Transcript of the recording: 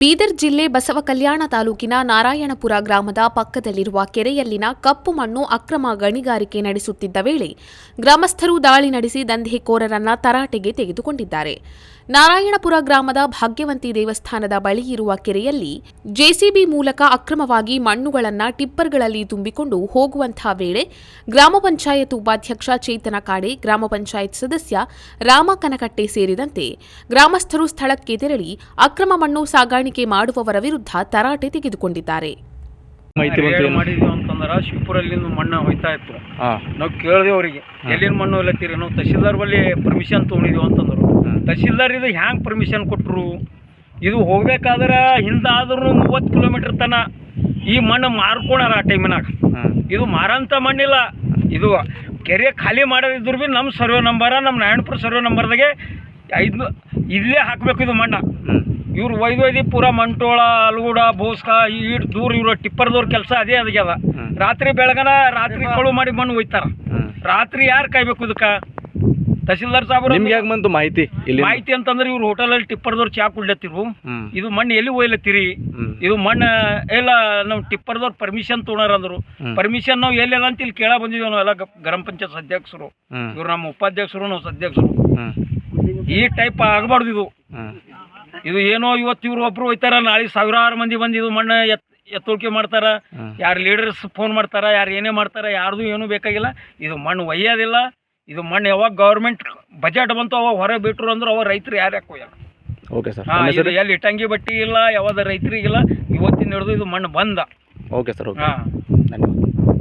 ಬೀದರ್ ಜಿಲ್ಲೆ ಬಸವ ಕಲ್ಯಾಣ ತಾಲೂಕಿನ ನಾರಾಯಣಪುರ ಗ್ರಾಮದ ಪಕ್ಕದಲ್ಲಿರುವ ಕೆರೆಯಲ್ಲಿನ ಕಪ್ಪು ಮಣ್ಣು ಅಕ್ರಮ ಗಣಿಗಾರಿಕೆ ನಡೆಸುತ್ತಿದ್ದ ವೇಳೆ ಗ್ರಾಮಸ್ಥರು ದಾಳಿ ನಡೆಸಿ ದಂಧೆಕೋರರನ್ನ ತರಾಟೆಗೆ ತೆಗೆದುಕೊಂಡಿದ್ದಾರೆ. ನಾರಾಯಣಪುರ ಗ್ರಾಮದ ಭಾಗ್ಯವಂತಿ ದೇವಸ್ಥಾನದ ಬಳಿ ಇರುವ ಕೆರೆಯಲ್ಲಿ ಜೆಸಿಬಿ ಮೂಲಕ ಅಕ್ರಮವಾಗಿ ಮಣ್ಣುಗಳನ್ನು ಟಿಪ್ಪರ್ಗಳಲ್ಲಿ ತುಂಬಿಕೊಂಡು ಹೋಗುವಂತಹ ವೇಳೆ ಗ್ರಾಮ ಪಂಚಾಯತ್ ಉಪಾಧ್ಯಕ್ಷ ಚೇತನ ಕಾಡೆ, ಗ್ರಾಮ ಪಂಚಾಯತ್ ಸದಸ್ಯ ರಾಮ ಕನಕಟ್ಟೆ ಸೇರಿದಂತೆ ಗ್ರಾಮಸ್ಥರು ಸ್ಥಳಕ್ಕೆ ತೆರಳಿ ಅಕ್ರಮ ಮಣ್ಣು ಸಾಗಾಣಿಕೆ ಮಾಡುವವರ ವಿರುದ್ಧ ತರಾಟೆ ತೆಗೆದುಕೊಂಡಿದ್ದಾರೆ. ಮಾಹಿತಿ ಬಂತು ಏನು? ಮಾಡಿದ್ವಿ ಅಂತಂದ್ರೆ ಶಿವಪುರಲ್ಲಿಂದ ಮಣ್ಣು ಹೋಯ್ತಾ ಇತ್ತು. ಹಾಂ. ನಾವು ಕೇಳಿದೆ ಅವರಿಗೆ ಎಲ್ಲಿನ ಮಣ್ಣು ಎಲ್ಲತ್ತೀರಿ ನಾವು ತಹಶೀಲ್ದಾರ್ ಬಳಿ ಪರ್ಮಿಷನ್ ತೊಗೊಂಡಿದ್ವಿ ಅಂತಂದ್ರು. ತಹಶೀಲ್ದಾರ್ ಇದು ಹ್ಯಾಂಗೆ ಪರ್ಮಿಷನ್ ಕೊಟ್ಟರು ಇದು ಹೋಗ್ಬೇಕಾದ್ರೆ ಹಿಂದಾದ್ರೂ ಮೂವತ್ತು ಕಿಲೋಮೀಟರ್ ತನ ಈ ಮಣ್ಣು ಮಾರ್ಕೊಳಾರ ಆ ಟೈಮಿನಾಗ ಇದು ಮಾರಂತ ಮಣ್ಣಿಲ್ಲ. ಇದು ಕೆರೆ ಖಾಲಿ ಮಾಡೋದಿದ್ರು ಭೀ ನಮ್ಮ ಸರ್ವೆ ನಂಬರ ನಮ್ಮ ನಾರಾಯಣಪುರ ಸರ್ವೆ ನಂಬರ್ದಾಗೆ ಐದು ಇಲ್ಲೇ ಹಾಕಬೇಕು ಇದು ಮಣ್ಣ. ಹ್ಞೂ ಇವ್ರು ಒಯ್ದು ಒಯ್ದು ಪೂರ ಮಂಟೋಳ ಅಲ್ಗೂಡ ಬೋಸ್ಕ ಈಟ್ ದೂರ ಇವ್ರ ಟಿಪ್ಪರ್ದವ್ರ ಕೆಲಸ ಅದೇ ಅದ ರಾತ್ರಿ ಬೆಳಗನ ರಾತ್ರಿ ಕಳು ಮಾಡಿ ಮಣ್ಣು ಒಯ್ತಾರ. ರಾತ್ರಿ ಯಾರು ಕಾಯ್ಬೇಕು ಇದಕ್ಕ? ತಹಸೀಲ್ದಾರ್ ಸಾಬ್ರು ನಿಮ್ಗೆ ಯಾಕೆ ಬಂತು ಮಾಹಿತಿ ಇಲ್ಲಿ ಮಾಹಿತಿ ಅಂತಂದ್ರೆ ಇವ್ರು ಹೋಟೆಲಲ್ಲಿ ಟಿಪ್ಪರ್ದವ್ರು ಚಾ ಕುಡ್ಲತ್ತಿರು ಇದು ಮಣ್ಣು ಎಲ್ಲಿ ಒಯ್ಲತ್ತೀರಿ? ಇದು ಮಣ್ಣು ಎಲ್ಲ ನಾವು ಟಿಪ್ಪರ್ದವ್ರು ಪರ್ಮಿಷನ್ ತೊಗೊಳಾರ ಅಂದ್ರು. ಪರ್ಮಿಷನ್ ನಾವು ಎಲ್ಲೆಲ್ಲ ಅಂತ ಇಲ್ಲಿ ಕೇಳ ಬಂದಿದ್ವಿ ನಾವು ಎಲ್ಲ ಗ್ರಾಮ ಪಂಚಾಯತ್ ಅಧ್ಯಕ್ಷರು ಇವ್ರು ನಮ್ಮ ಉಪಾಧ್ಯಕ್ಷರು ನಾವು ಸದ್ಯಕ್ಷರು. ಹ್ಞೂ ಈ ಟೈಪ್ ಆಗಬಾರ್ದು ಇದು. ಇದು ಏನೋ ಇವತ್ತು ಇವ್ರು ಒಬ್ರು ಹೋಯ್ತಾರ ನಾಳೆ ಸಾವಿರಾರು ಮಂದಿ ಬಂದು ಇದು ಮಣ್ಣು ಎತ್ ಎತ್ತುಳಿಕೆ ಮಾಡ್ತಾರ. ಯಾರು ಲೀಡರ್ಸ್ ಫೋನ್ ಮಾಡ್ತಾರ ಯಾರು ಏನೇ ಮಾಡ್ತಾರ ಯಾರ್ದು ಏನೂ ಬೇಕಾಗಿಲ್ಲ. ಇದು ಮಣ್ಣು ಒಯ್ಯೋದಿಲ್ಲ. ಇದು ಮಣ್ಣು ಯಾವಾಗ ಗೌರ್ಮೆಂಟ್ ಬಜೆಟ್ ಬಂತು ಅವಾಗ ಹೊರಗೆ ಬಿಟ್ರು ಅಂದ್ರೆ ಅವಾಗ ರೈತರು ಯಾರು ಯಾಕೆ ಓಕೆ ಸರ್ ಹಾಂ ಇದು ಎಲ್ಲಿ ಇಟ್ಟಂಗಿ ಬಟ್ಟಿ ಇಲ್ಲ ಯಾವಾಗ ರೈತರಿಗಿಲ್ಲ ಇವತ್ತಿನ ಹಿಡಿದು ಇದು ಮಣ್ಣು ಬಂದ. ಓಕೆ ಸರ್ ಓಕೆ ಹಾಂ. ಧನ್ಯವಾದ.